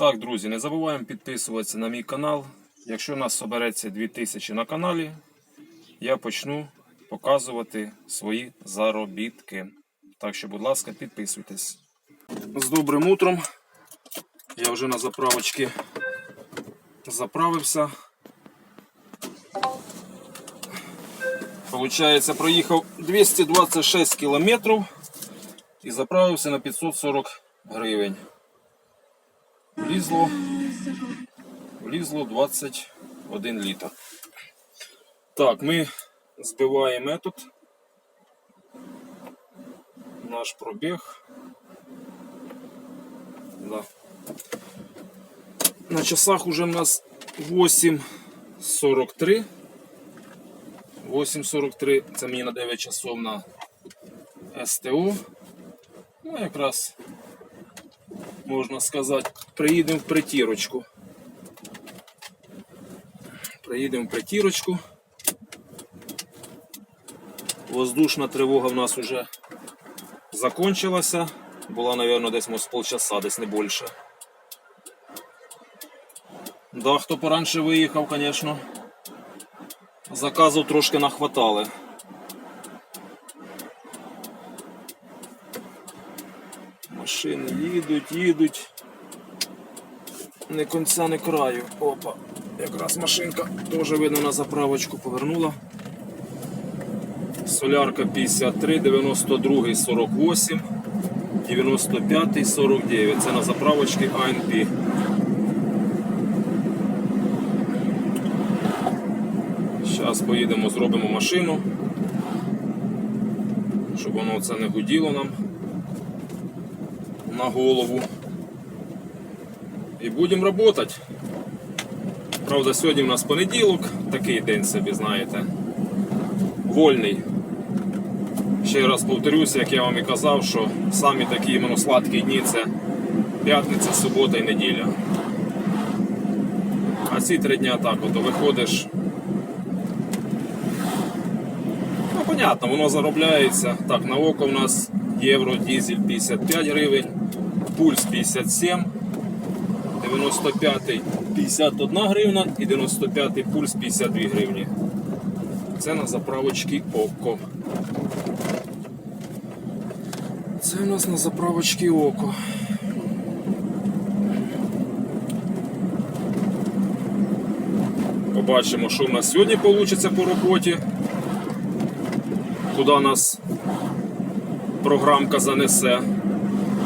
Так, друзі, не забуваємо підписуватися на мій канал. Якщо нас собереться 2000 на каналі, я почну показувати свої заробітки. Так що, будь ласка, підписуйтесь. З добрим утром. Я вже на заправочці заправився. Получається, проїхав 226 кілометрів і заправився на 540 гривень. Влізло, влізло 21 літр. Так, ми збиваємо метод. Наш пробіг. Да. На часах уже в нас 8.43. 8.43, це мені на 9 часов на СТО. Ну, якраз можна сказати, приїдемо в притірочку. Приїдемо в притірочку. Воздушна тривога в нас вже закончилася. Була, мабуть, десь може, з полчаса, десь не більше. Да, хто поранше виїхав, звісно. Заказів трошки нахватали. Машини їдуть, їдуть. Не кінця, не краю. Опа. Якраз машинка теж видно на заправочку повернула. Солярка 53, 92, 48, 95, 49. Це на заправочці АНП. Зараз поїдемо, зробимо машину, щоб воно це не гуділо нам на голову. І будемо працювати. Правда, сьогодні у нас понеділок, такий день собі, знаєте, вольний. Ще раз повторюся, як я вам і казав, що самі такі іменно сладкі дні це п'ятниця, субота і неділя. А ці три дня так, от виходиш. Ну, понятно, воно заробляється. Так, на око у нас євро, дізель 55 гривень, пульс 57, 95 51 гривна і 95 пульс 52 гривні. Це на заправочці око. Це у нас на заправочці око. Побачимо, що в нас сьогодні вийде по роботі. Куди нас програмка занесе.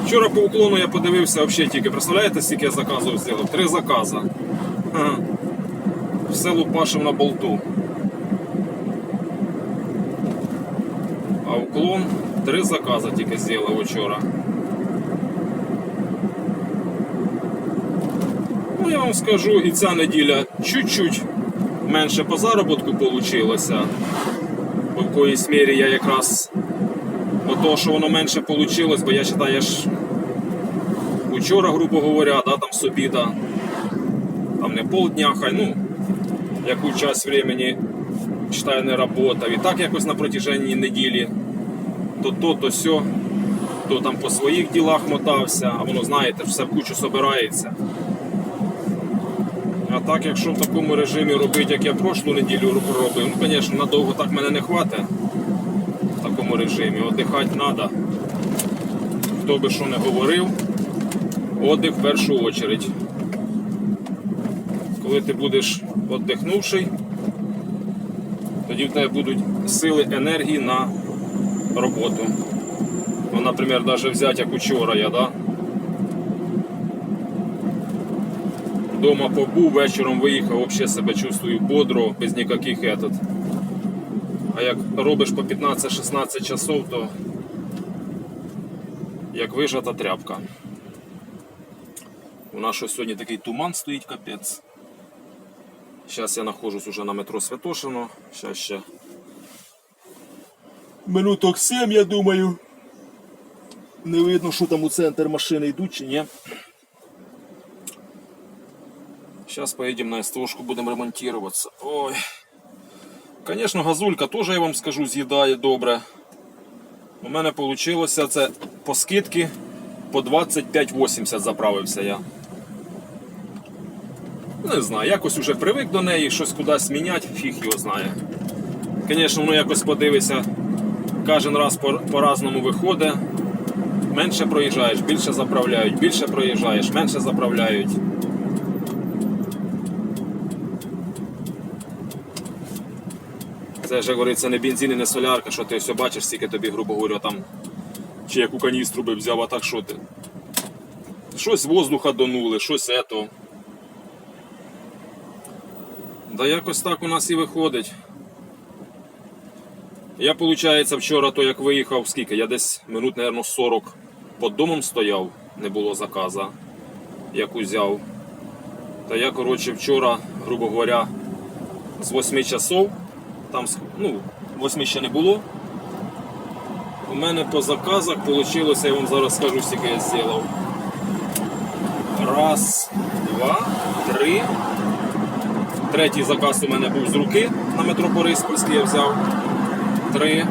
Вчора по уклону я подивився взагалі тільки. Представляєте, скільки я заказів зробив? Три закази. Ага. Все лупашив на болту. А уклон три закази тільки зробив вчора. Ну, я вам скажу, і ця неділя чуть-чуть менше по заробітку вийшло. В якоїсь мірі я якраз Ото, що воно менше вийшло, бо я вважаю, ж вчора, грубо говоря, да, там собі, да, там не полдня, хай, ну, яку час времени, вважаю, не работав. І так якось на протяженні неділі, то то, то сьо, то там по своїх ділах мотався, а воно, знаєте, все в кучу собирається. А так, якщо в такому режимі робити, як я прошлу неділю робив, ну, звісно, надовго так мене не хватить такому режимі. Отдихати треба. Хто би що не говорив, отдих в першу очередь. Коли ти будеш віддихнувший, тоді в тебе будуть сили енергії на роботу. Ну, наприклад, навіть взяти як учора я, да? Дома побув, вечором виїхав, взагалі себе чувствую бодро, без ніяких етот. А як робиш по 15-16 часов, то як вижата тряпка. У нас що сьогодні такий туман стоїть капець. Зараз я знаходжусь уже на метро Святошино. Зараз ще минуток 7, я думаю. Не видно, що там у центр машини йдуть чи ні. Зараз поїдемо на СТОшку, будемо ремонтуватися. Ой. Звісно, газулька теж, я вам скажу, з'їдає добре. У мене вийшло це по скидки по 25,80 заправився я. Не знаю, якось уже привик до неї, щось кудись міняти, фіг його знає. Звісно, воно якось подивися, кожен раз по- по-разному виходить. Менше проїжджаєш, більше заправляють, більше проїжджаєш, менше заправляють. Це ж як говориться, не бензин і не солярка, що ти все бачиш, скільки тобі, грубо говоря, там. Чи яку каністру би взяв, а так що ти? Щось воздуха донули, щось ето. Да якось так у нас і виходить. Я, виходить, вчора, то як виїхав, скільки? Я десь минут, мабуть, 40 під домом стояв, не було заказа, як узяв. Та я, коротше, вчора, грубо говоря, з 8 часов, там, ну, 8 ще не було. У мене по заказах вийшло, я вам зараз скажу, скільки я зробив. Раз, два, три. Третій заказ у мене був з руки на метро Бориспільський я взяв. Три.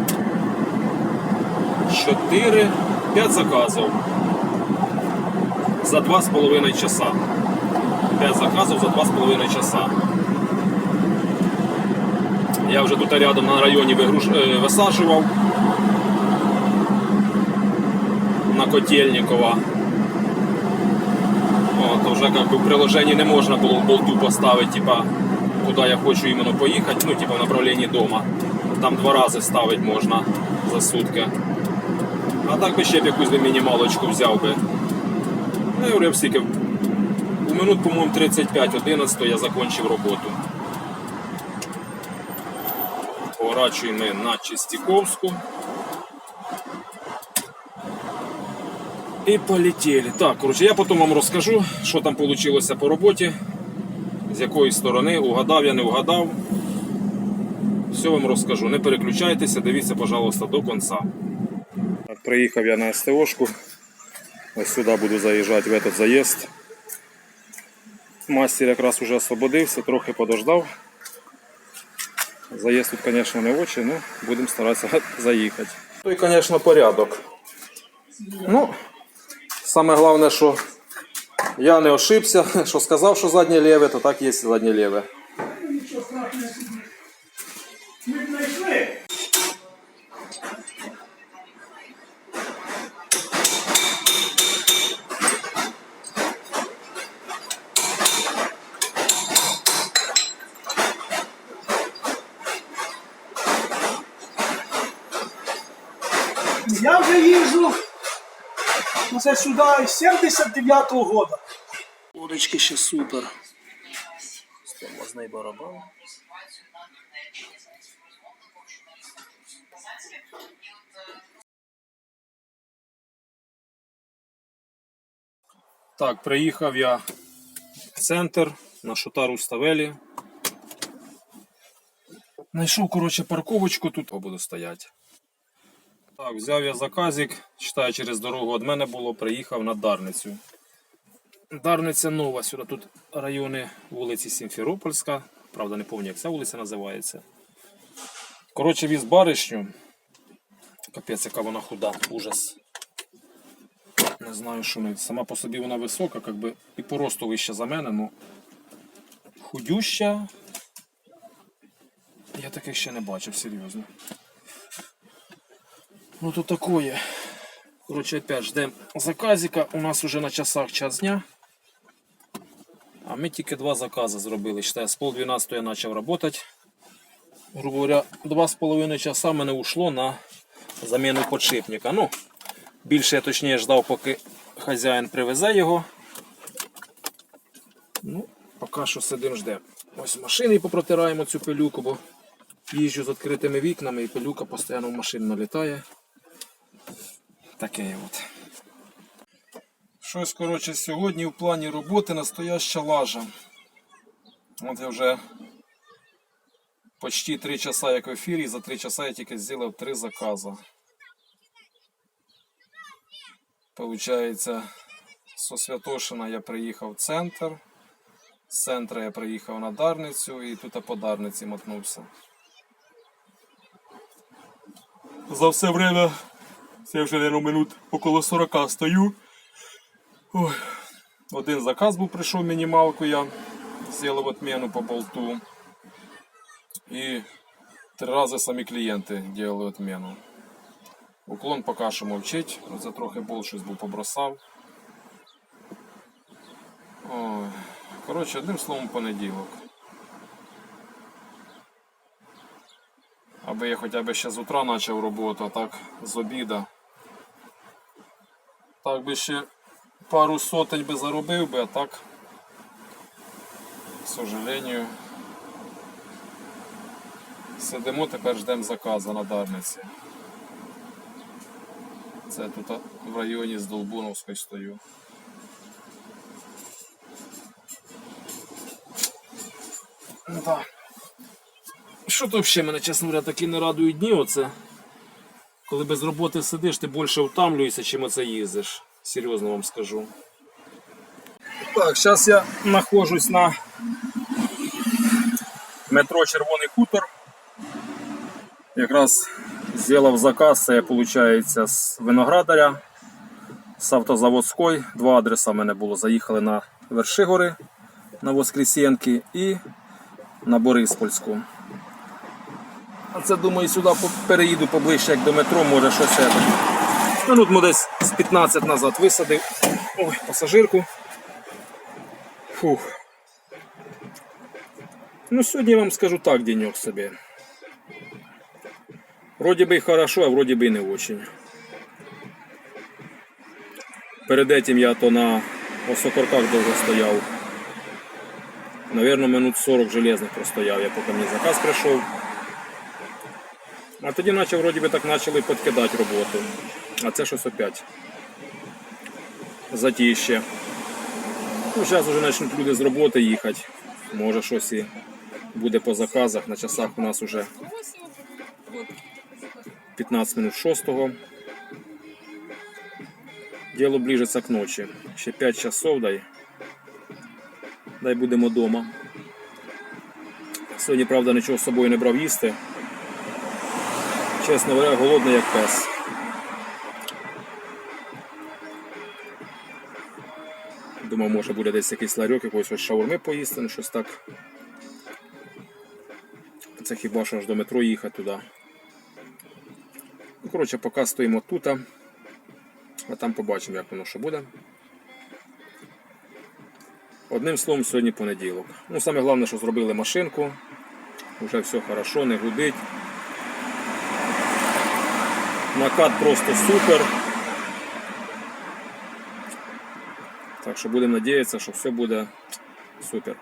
Чотири. П'ять заказів. За два з половиною часа. П'ять заказів за два з половиною часа. Я вже тут рядом на районі вигруш... е, висаджував. На Котельникова. О, то вже как бы, в приложенні не можна було болту поставити, типа, куди я хочу іменно поїхати, ну, типа в направленні дома. Там два рази ставити можна за сутки. А так би ще б якусь би мінімалочку взяв би. Ну, говорю, стільки. У минут, по-моєму, 35-11 я закінчив роботу. Поворачуємо на Чистяковську. І полетіли. Так, коротше, я потім вам розкажу, що там вийшло по роботі, з якої сторони, угадав я, не угадав. Все вам розкажу. Не переключайтеся, дивіться, пожалуйста, до кінця. Приїхав я на СТОшку. Ось сюди буду заїжджати в этот заїзд. Мастер якраз уже освободився, трохи подождав. Заїзд тут, звісно, не очі, але будемо старатися заїхати. Ну і, звісно, порядок. Ну, Саме головне, що я не ошибся, що сказав, що заднє ліве, то так є заднє ліве. Я вже їжджу оце сюди з 79-го года. Удочки ще супер. Тормозний барабан. Так, приїхав я в центр на Шотару Ставелі. Знайшов, коротше, парковочку, тут буду стояти. Так, взяв я заказик, читаю через дорогу від мене було, приїхав на Дарницю. Дарниця нова, сюди тут райони вулиці Сімферопольська. Правда, не пам'ятаю, як ця вулиця називається. Коротше, віз баришню. Капець, яка вона худа, ужас. Не знаю, що не. Сама по собі вона висока, как би і по росту вища за мене, ну худюща. Я таких ще не бачив, серйозно. Ну то такое. Коротше, опять ждем заказика. У нас уже на часах час дня. А ми тільки два закази зробили. Считай, з пол 12 я почав працювати. Грубо говоря, два з половиною часа мене ушло на заміну подшипника. Ну, Більше я точніше ждав, поки хазяїн привезе його. Ну, поки що сидимо ждемо. Ось машини попротираємо цю пилюку, бо їжджу з відкритими вікнами і пилюка постійно в машину налітає. Таке от. Щось, коротше, сьогодні в плані роботи настояща лажа. От я вже почти 3 часа як в ефірі, за 3 часа я тільки зробив 3 закази. Получається, со Святошина я приїхав в центр. З центра я приїхав на Дарницю і тут по Дарниці мотнувся. За все время, це вже наверное, минут около 40 стою. Ой. Один заказ був прийшов мінімалку я. сделав отмену по болту. И три рази самі клієнти делали отмену. Уклон поки що мовчить, оце трохи болт щось був побросав. Ой. Коротше, одним словом понеділок. Аби я хоча б ще з утра почав роботу, а так з обіда. Так би ще пару сотень би заробив би, а так, к сожалению, сидимо тепер ждемо заказу на Дарниці. Це тут в районі з Долбуновської стою. Да. Що то взагалі мене, чесно говоря, такі не радують дні. Оце. Коли без роботи сидиш, ти більше втомлюєшся, чим оце їздиш. Серйозно вам скажу. Так, зараз я знаходжусь на метро Червоний хутор. Якраз зробив заказ, це виходить з виноградаря, з автозаводської. Два адреса в мене було. Заїхали на Вершигори на Воскресенки і на Бориспольську А це думаю сюди по- переїду поближче як до метро, може щось. це. Минут ми десь з 15 назад висадив. Ой, пасажирку. Фух. Ну, сьогодні я вам скажу так, денек собі. Вроде бы и хорошо, а вроде бы и не очень. Перед этим я то на осокорках довго стояв. Наверное, минут 40 железних простояв, я поки мені заказ прийшов. А тоді наче вроді би так почали підкидати роботу. А це щось опять. Затіще. Ну, зараз вже почнуть люди з роботи їхати. Може щось і буде по заказах. На часах у нас вже 15 минут 6. Діло ближиться к ночі. Ще 5 часов дай. Дай будемо вдома. Сьогодні, правда, нічого з собою не брав їсти. Чесно говоря, голодний як пес. Думав, може буде десь якийсь ларьок, якоїсь ось шаурми поїсти, ну щось так. Це хіба що аж до метро їхати туди. Ну, коротше, поки стоїмо тут, а там побачимо, як воно що буде. Одним словом, сьогодні понеділок. Ну, саме головне, що зробили машинку. Вже все хорошо, не гудить. Накат просто супер. Так що будемо надіятися, що все буде супер.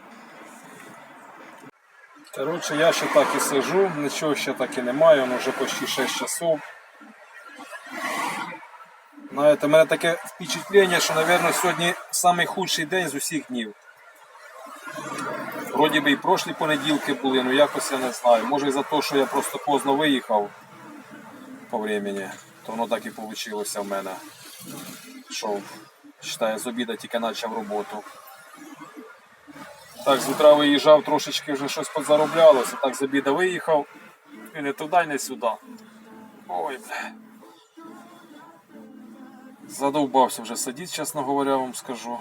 Коротше, я ще так і сижу, нічого ще так і немає, воно вже почти 6 часов. Знаєте, в мене таке впечатлення, що, мабуть, сьогодні найхудший день з усіх днів. Вроді би і прошлі понеділки були, ну якось я не знаю. Може і за те, що я просто поздно виїхав по времени, то воно так і вийшло в мене. Що, вважаю, з обіда тільки почав роботу. Так, з утра виїжджав, трошечки вже щось подзароблялося, так з обіда виїхав. І не туди, не сюди. Ой, бля. Задовбався вже сидіти, чесно говоря, вам скажу.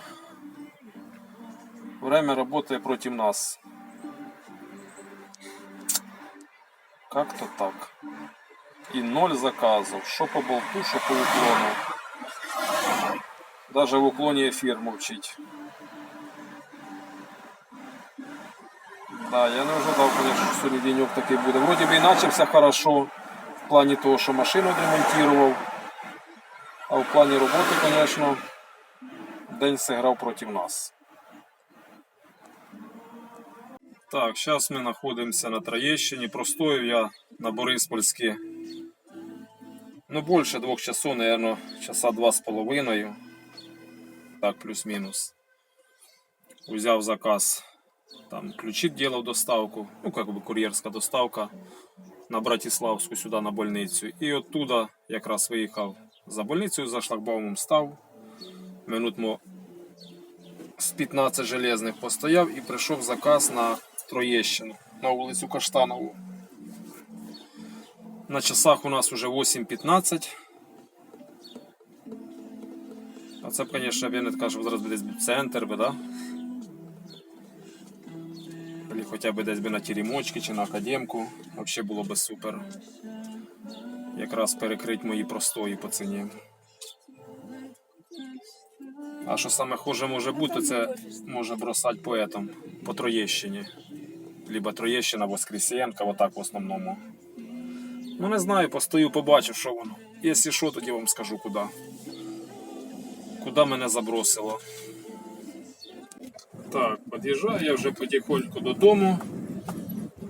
Время работает против нас. Как-то так. И ноль заказов. Что по болту, что по уклону. Даже в уклоне эфир мовчить. Да, я не ожидав, конечно, що сьогодні денек такий буде. Вроді би і начався хорошо в плані того, що машину демонтував. А в плані роботи, звісно, день зіграв проти нас. Так, зараз ми знаходимося на Троєщині. Простою я на Бориспольській. Ну, більше двох часов, наверное, часа два з половиною. Так, плюс-мінус. Взяв заказ. Там ключи делал доставку. Ну, как бы кур'єрська доставка на Братиславську сюди на больницю. І оттуда якраз виїхав за больницею, за шлагбаумом став. Минут з 15 железних постояв і прийшов заказ на Троєщину на вулицю Каштанову. На часах у нас вже 8.15. А це б, звісно, я не кажу, зараз буде центр, би, да? хоча б десь би на тірімочки чи на академку. Взагалі було би супер. Якраз перекрить мої простої по ціні. А що саме хуже може бути, це може бросати поетом по Троєщині. Либо Троєщина, Воскресенка, отак в основному. Ну не знаю, постою, побачу, що воно. Якщо що, тоді вам скажу куди. Куди мене забросило. Так, під'їжджаю я вже потихоньку додому.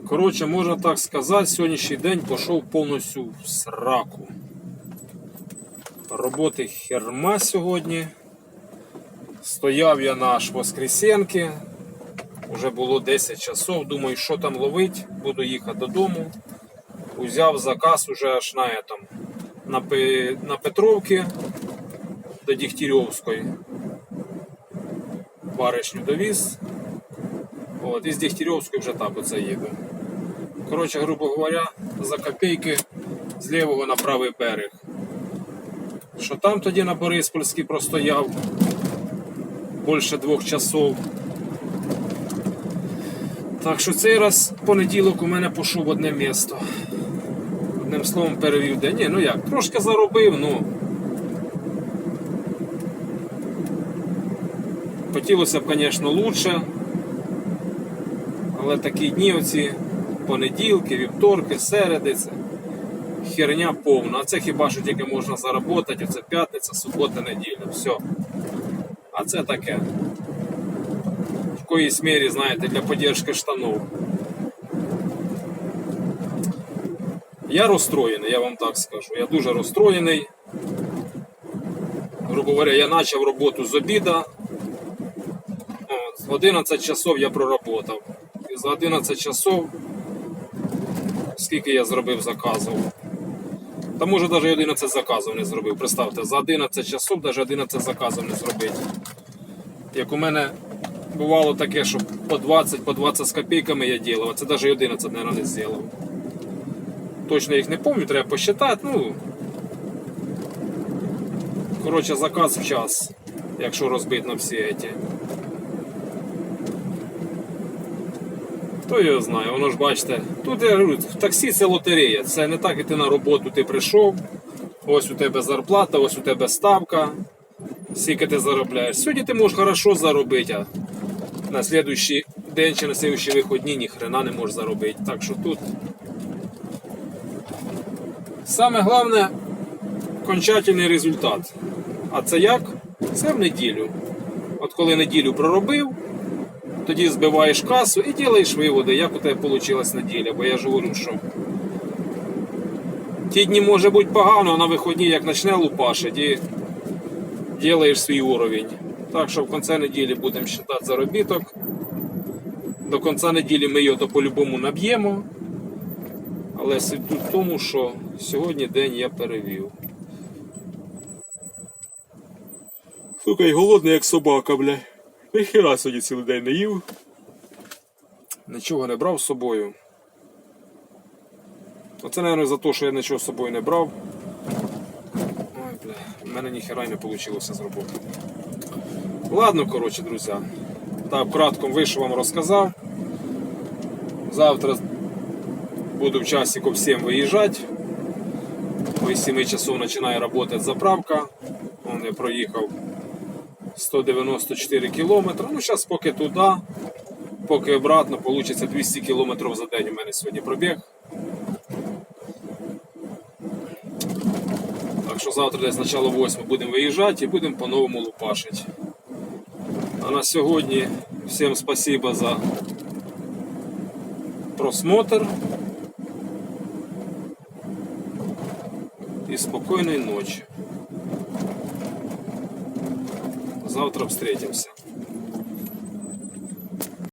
Коротше, можна так сказати, сьогоднішній день пішов повністю в сраку. Роботи херма сьогодні. Стояв я на Воскресенки. Уже було 10 часов. Думаю, що там ловить, буду їхати додому. Узяв заказ уже аж на этом, на, на Петровці до Дігтярьовської. Баришню довіз. От, і з Дігтярьовської вже так оце їду. Коротше, грубо говоря, за копійки з лівого на правий берег. Що там тоді на Бориспольській простояв більше двох часов. Так що цей раз понеділок у мене пішов одне місто. Одним словом перевів день. Ні, ну як, трошки заробив, ну. Хотілося б, звісно, лучше. Але такі дні оці понеділки, вівторки, середи, це херня повна. А це хіба що тільки можна заработати, оце п'ятниця, субота, неділя. Все. А це таке. В коїсь мірі, знаєте, для поддержки штанов. Я розстроєний, я вам так скажу. Я дуже розстроєний. Грубо говоря, я почав роботу з обіда. От, 11 часов я проработав. І за 11 часов, скільки я зробив заказів? Та може навіть 11 заказів не зробив. Представте, за 11 часов навіть 11 заказів не зробити. Як у мене бувало таке, що по 20, по 20 з копійками я ділав, а це навіть 11, мабуть, не зробив. Точно їх не пам'ятаю, треба посчитати. Ну, коротше, заказ в час, якщо розбити на всі ці. Хто його знає, воно ж бачите, тут я говорю, в таксі це лотерея. Це не так, як ти на роботу ти прийшов. Ось у тебе зарплата, ось у тебе ставка. Скільки ти заробляєш. Сьогодні ти можеш хорошо заробити, а на слідуючий день чи на слідуючі вихідні ні хрена не можеш заробити. Так що тут. Саме головне окончательний результат. А це як? Це в неділю. От коли неділю проробив, тоді збиваєш касу і робиш виводи, як у тебе вийшла неділя. Бо я ж говорю, що ті дні може бути погано, а на виходні як почне лупашити і робиш свій уровень. Так що в кінці неділі будемо вважати заробіток. До кінця неділі ми його по-любому наб'ємо. Але суть в тому, що сьогодні день я перевів. Сука, голодний, як собака, бля. Ніхіра сьогодні цілий день не їв. Нічого не брав з собою. Оце, мабуть, за те, що я нічого з собою не брав. Ой, бля, в мене ніхіра й не вийшло з роботи. Ладно, коротше, друзі. Так, вкратко вийшов вам розказав. Завтра буду в часиков 7 виїжджати. Ось 7 часов починає працювати заправка. Он я проїхав 194 кілометри. Ну, зараз поки туди, поки обратно, вийде 200 кілометрів за день у мене сьогодні пробіг. Так що завтра десь начало 8 будемо виїжджати і будемо по-новому лупашити. А на сьогодні всім спасибо за просмотр. И спокойной ночи. Завтра встретимся.